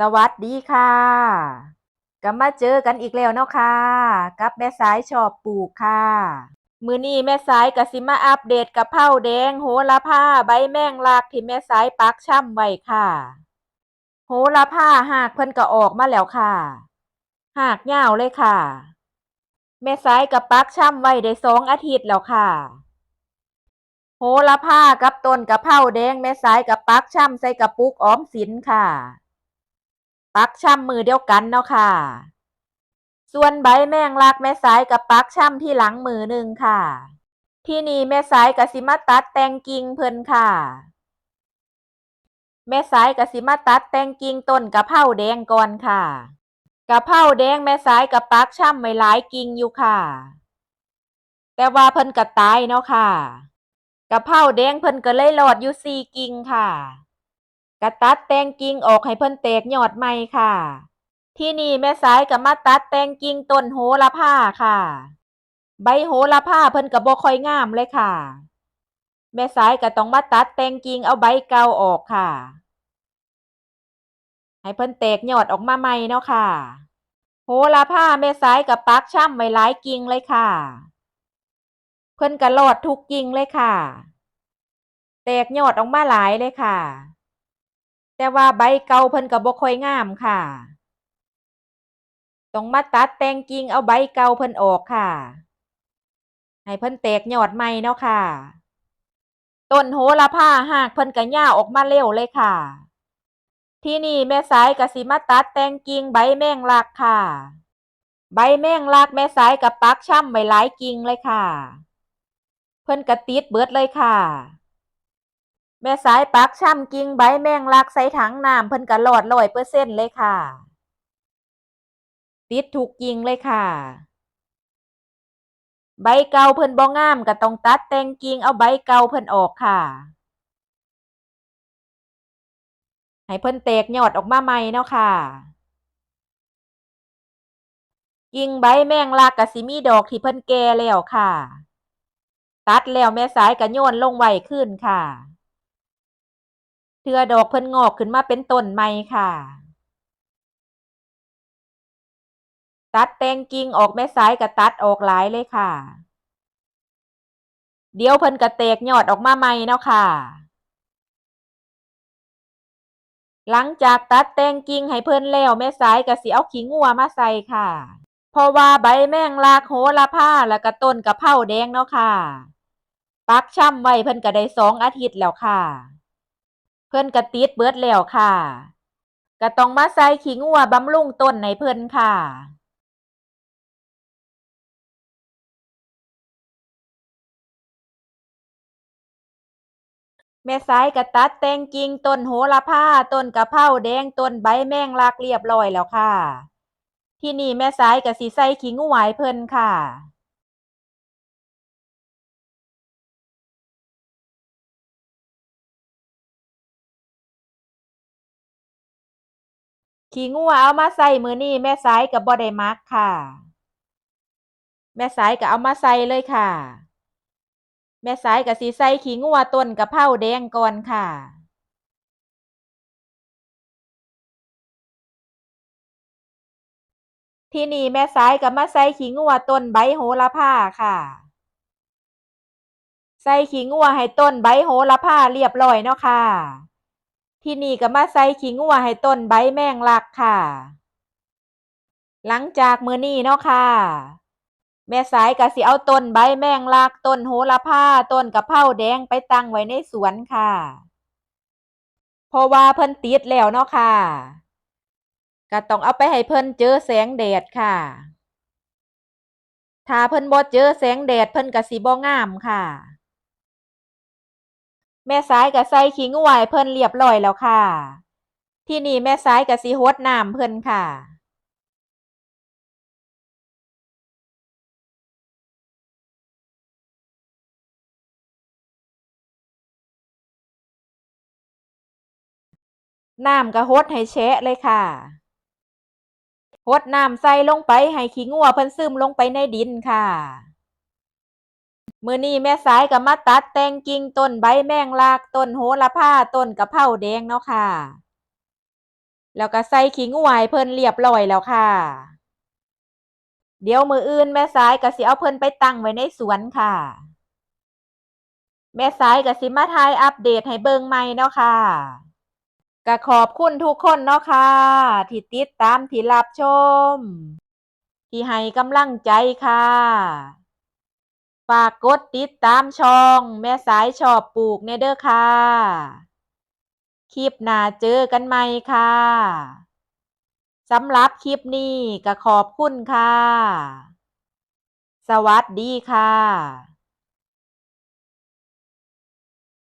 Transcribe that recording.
สวัสดีค่ะก็มาเจอกันอีกแล้วเนาะค่ะ กับแม่สายชอบปลูกค่ะ มื้อนี้แม่สายก็สิมาอัปเดตกะเพราแดงโหระพาใบแมงลักที่แม่สายปักช่ำไว้ค่ะ โหระพาหากเพิ่นก็ออกมาแล้วค่ะ หากยาวเลยค่ะ แม่สายก็ปักช่ำไว้ได้สองอาทิตย์แล้วค่ะ โหระพากับต้นกะเพราแดงแม่สายก็ปักช่ำใส่กระปุกออมสินค่ะ ปักช่ำมือเดียวกันเนาะค่ะ ส่วนใบแมงลักแม่สายกับปักช่ำที่หลังมือหนึ่งค่ะ ที่นี่แม่สายกับสิมาตัดแตงกิ่งเพิ่นค่ะ แม่สายกับสิมาตัดแตงกิ่งต้นกะเพราแดงก่อนค่ะกะเพราแดงแม่สายกับปักช่ำไว้หลายกิ่งอยู่ค่ะ แต่ว่าเพิ่นก็ตายเนาะค่ะกะเพราแดงเพิ่นก็เลยรอดอยู่สี่กิ่งค่ะ กะตัดแตงกิ่งออกให้เพิ่นแตกยอดใหม่ค่ะ ที่นี่แม่สายก็มาตัดแตงกิ่งต้นโหระพาค่ะ ใบโหระพาเพิ่นก็บ่ค่อยงามเลยค่ะ แม่สายก็ต้องมาตัดแตงกิ่งเอาใบเก่าออกค่ะ ให้เพิ่นแตกยอดออกมาใหม่เนาะค่ะ โหระพาแม่สายก็ปักช่ำไว้หลายกิ่งเลยค่ะ เพิ่นก็รอดทุกกิ่งเลยค่ะ แตกยอดออกมาหลายเลยค่ะ แต่ว่าใบเก่าเพิ่นก็บ่ค่อยงามค่ะ ต้องมาตัดแต่งกิ่งเอาใบเก่าเพิ่นออกค่ะ ให้เพิ่นแตกยอดใหม่เนาะค่ะ ต้นโหระพาหากเพิ่นก็ยาออกมาเร็วเลยค่ะ ที่นี่แม่สายก็สิมาตัดแต่งกิ่งใบแมงลักค่ะ ใบแมงลักแม่สายก็ปักช่ำไว้หลายกิ่งเลยค่ะ เพิ่นก็ติดเบิดเลยค่ะ แม่สายปักช่ำกิ่งใบแมงลักใส่ถังน้ำเพิ่นก็รอดร้อยเปอร์เซ็นต์เลยค่ะ ติดทุกกิ่งเลยค่ะ ใบเก่าเพิ่นบ่งามก็ต้องตัดแต่งกิ่งเอาใบเก่าเพิ่นออกค่ะ ให้เพิ่นแตกยอดออกมาใหม่เนาะค่ะกิ่งใบแมงลักก็สิมีดอกที่เพิ่นแก่แล้วค่ะ ตัดแล้วแม่สายก็โยนลงไว้คืนค่ะ เทือดอกเพิ่นงอกขึ้นมาเป็นต้นใหม่ค่ะ ตัดแตงกิ่งออกแม่สายก็ตัดออกหลายเลยค่ะ เดี๋ยวเพิ่นก็แตกยอดออกมาใหม่เนาะค่ะ หลังจากตัดแตงกิ่งให้เพิ่นแล้วแม่สายก็สิเอาขี้งัวมาใส่ค่ะ เพราะว่าใบแมงลักโหระพาแล้วก็ต้นกระเพราแดงเนาะค่ะ ปักช่ำไว้เพิ่นก็ได้สองอาทิตย์แล้วค่ะ พิ่นก็ติดเบิดแล้วค่ะก็ต้องมาใส่ขี้งัวบำรุงต้นให้เพิ่นค่ะแม่สายก็ตัดแต่งกิ่งต้นโหระพาต้นกะเพราแดงต้นใบแมงลักเรียบร้อยแล้วค่ะ ที่นี่แม่สายก็สิใส่ขี้งูหวายเพิ่นค่ะ ขี้งัวเอามาใส่มือนี้แม่สายก็บ่ได้มักค่ะ แม่สายก็เอามาใส่เลยค่ะ แม่สายก็สิใส่ขี้งัวต้นกะเพราแดงก่อนค่ะที่นี่แม่สายก็มาใส่ขี้งัวต้นใบโหระพาค่ะ ใส่ขี้งัวให้ต้นใบโหระพาเรียบร้อยเนาะค่ะ ที่นี่ก็มาใส่ขี้งัวให้ต้นใบแมงลักค่ะ หลังจากมื้อนี้เนาะค่ะ แม่สายก็สิเอาต้นใบแมงลัก ต้นโหระพาต้นกะเพราแดงไปตั้งไว้ในสวนค่ะ เพราะว่าเพิ่นติดแล้วเนาะค่ะก็ต้องเอาไปให้เพิ่นเจอแสงแดดค่ะ ถ้าเพิ่นบ่เจอแสงแดดเพิ่นก็สิบ่งามค่ะ แม่สายก็ใส่ขี้งัวให้เพิ่นเรียบร้อยแล้วค่ะ ที่นี่แม่สายก็สิรดน้ำเพิ่นค่ะ น้ำก็รดให้แฉะเลยค่ะรดน้ำใส่ลงไปให้ขี้งัวเพิ่นซึมลงไปในดินค่ะ มื้อนี้แม่สายก็มาตัดแต่งกิ่งต้นใบแมงลักต้นโหระพาต้นกะเพราแดงเนาะค่ะ แล้วก็ใส่ขี้งูให้เพิ่นเรียบร้อยแล้วค่ะ เดี๋ยวมืออื่นแม่สายก็สิเอาเพิ่นไปตั้งไว้ในสวนค่ะ แม่สายก็สิมาถ่ายอัปเดตให้เบิงใหม่เนาะค่ะก็ขอบคุณทุกคนเนาะค่ะที่ติดตามที่รับชม ที่ให้กำลังใจค่ะ ฝากกดติดตามช่อง แม่สายชอบปลูกเนเด้อค่ะ คลิปหน้าเจอกันใหม่ค่ะสำหรับคลิปนี้ก็ขอบคุณค่ะ สวัสดีค่ะ